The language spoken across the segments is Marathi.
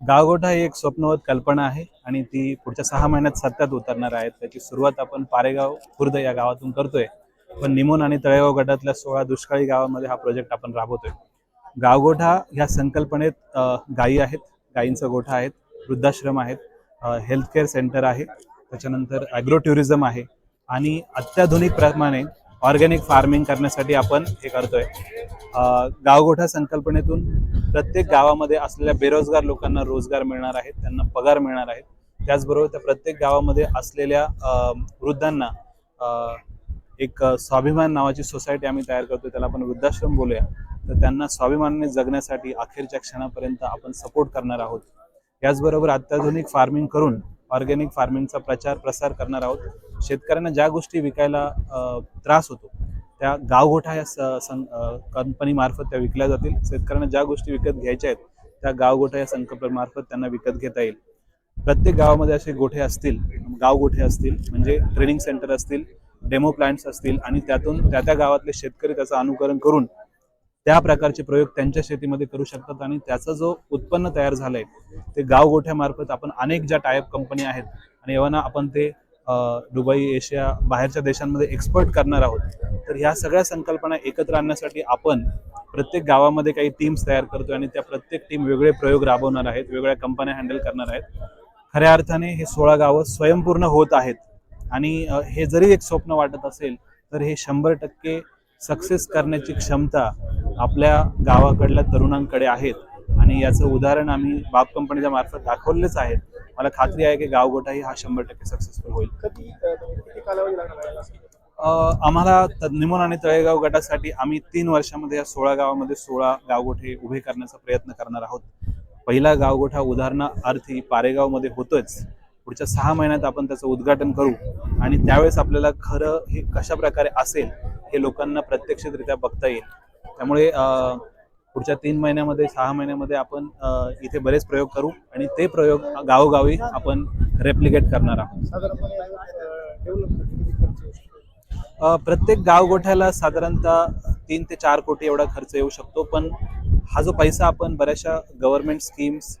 गावगोठा ही एक स्वप्नवत कल्पना आहे आणि ती पुढच्या सहा महिन्यात सत्यात उतरणार आहे. त्याची सुरुवात आपण पारेगाव खुर्द या गावातून करतोय. पण निमोन आणि तळेगाव गटातल्या सोळा दुष्काळी गावामध्ये हा प्रोजेक्ट आपण राबवतोय. गावगोठा ह्या संकल्पनेत गायी आहेत. गायींचा गोठा आहेत. वृद्धाश्रम आहेत. हेल्थकेअर सेंटर आहे. त्याच्यानंतर ॲग्रो टुरिझम आहे. आणि अत्याधुनिक प्रमाणे ऑर्गॅनिक फार्मिंग करण्यासाठी आपण हे करतोय. गावगोठा संकल्पनेतून प्रत्येक गावामध्ये असलेल्या बेरोजगार लोकांना रोजगार मिळणार आहेत त्यांना पगार मिळणार आहेत त्याचबरोबर त्या प्रत्येक गावामध्ये असलेल्या वृद्धांना एक स्वाभिमान नावाची सोसायटी आम्ही तयार करतो त्याला आपण वृद्धाश्रम बोलूया. तर त्यांना स्वाभिमानाने जगण्यासाठी अखेरच्या क्षणापर्यंत आपण सपोर्ट करणार आहोत. याचबरोबर अत्याधुनिक फार्मिंग करून ऑर्गॅनिक फार्मिंगचा प्रचार प्रसार करणार आहोत. शेतकऱ्यांना ज्या गोष्टी विकायला त्रास होतो त्या गावगोठा या सं कंपनीमार्फत त्या विकल्या जातील. शेतकऱ्यांना ज्या गोष्टी विकत घ्यायच्या आहेत त्या गावगोठा या संकल्पनेमार्फत त्यांना विकत घेता येईल. प्रत्येक गावामध्ये असे गोठे असतील गावगोठे असतील म्हणजे ट्रेनिंग सेंटर असतील डेमो प्लांट्स असतील आणि त्यातून त्या त्या गावातले शेतकरी त्याचं अनुकरण करून त्या प्रकारचे प्रयोग त्यांच्या शेतीमध्ये करू शकतात आणि त्याचा जो उत्पन्न तयार झालंय ते गावगोठ्यामार्फत आपण अनेक ज्या टायअप कंपनी आहेत आणि एव्हाना आपण ते दुबई एशिया बाहेरच्या देशांमध्ये एक्सपोर्ट करणार आहोत तर ह्या सगळ्या संकल्पना एकत्र आणण्यासाठी आपण प्रत्येक गावामध्ये काही टीम्स तयार करतोय आणि त्या प्रत्येक टीम वेगळे प्रयोग राबवणार आहेत वेगळ्या कंपन्या हँडल करणार आहेत. खऱ्या अर्थाने हे सोळा गावं स्वयंपूर्ण होत आहेत आणि हे जरी एक स्वप्न वाटत असेल तर हे शंभर टक्के सक्सेस करण्याची क्षमता आपल्या गावाकडल्या तरुणांकडे आहेत. आणि याचं उदाहरण आम्ही बाप कंपनीच्या मार्फत दाखवलेच आहेत. मला खात्री आहे की गावगोठाही हा शंभर टक्के सक्सेसफुल होईल. आम्हाला निमोन आणि तळेगाव गटासाठी आम्ही तीन वर्षामध्ये या सोळा गावामध्ये सोळा गावगोठे उभे करण्याचा प्रयत्न करणार आहोत. पहिला गावगोठा उदाहरणार्थी पारेगावमध्ये होतोच. पुढच्या सहा महिन्यात आपण त्याचं उद्घाटन करू. आणि त्यावेळेस आपल्याला खरं हे कशा प्रकारे असेल हे लोकांना प्रत्यक्षरित्या बघता येईल. त्यामुळे पुढच्या तीन महिन्यामध्ये सहा महिन्यामध्ये आपण इथे बरेच प्रयोग करू आणि ते प्रयोग गावोगावी आपण रेप्लिकेट करणार आहोत. प्रत्येक गावगोठ्याला साधारणतः तीन ते चार कोटी एवढा खर्च येऊ शकतो पण हा जो पैसा आपण बऱ्याचशा government schemes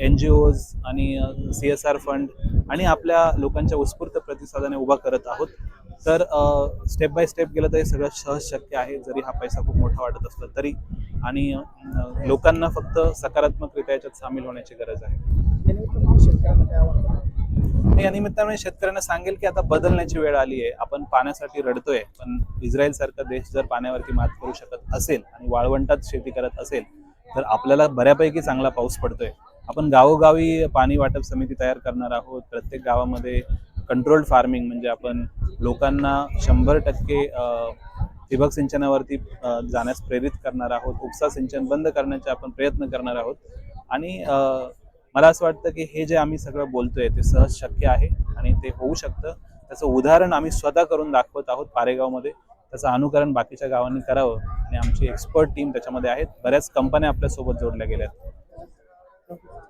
N G Os आणि सी एस आर फंड आणि आपल्या लोकांच्या उत्स्फूर्त प्रतिसादाने उभा करत आहोत तर स्टेप बाय स्टेप गेलं तर हे सगळं सहज शक्य आहे. जरी हा पैसा खूप मोठा वाटत असला तरी. आणि लोकांना फक्त सकारात्मकरित्या याच्यात सामील होण्याची गरज आहे. या शेतकऱ्यांना या निमित्ताने शेतकऱ्यांना सांगेल की आता बदलण्याची वेळ आली आहे. आपण पाण्यासाठी रडतोय. पण इस्रायल सारखा देश जर पाण्यावरती मात करू शकत असेल आणि वाळवंटात शेती करत असेल तर आपल्याला बऱ्यापैकी चांगला पाऊस पडतोय. आपण गावोगावी पाणी वाटप समिती तयार करणार आहोत. प्रत्येक गावामध्ये कंट्रोल्ड फार्मिंग म्हणजे आपण लोकांना शंभर टक्के ठिबक सिंचनावरती जाण्यास प्रेरित करणार आहोत उपसा सिंचन बंद करण्याचे आपण प्रयत्न करणार आहोत. आणि मला असं वाटतं की हे जे आम्ही सगळं बोलतोय ते सहज शक्य आहे आणि ते होऊ शकतं. त्याचं उदाहरण आम्ही स्वतः करून दाखवत आहोत पारेगावमध्ये. त्याचं अनुकरण बाकीच्या गावांनी करावं आणि आमची एक्सपर्ट टीम त्याच्यामध्ये आहेत. बऱ्याच कंपन्या आपल्यासोबत जोडल्या गेल्या आहेत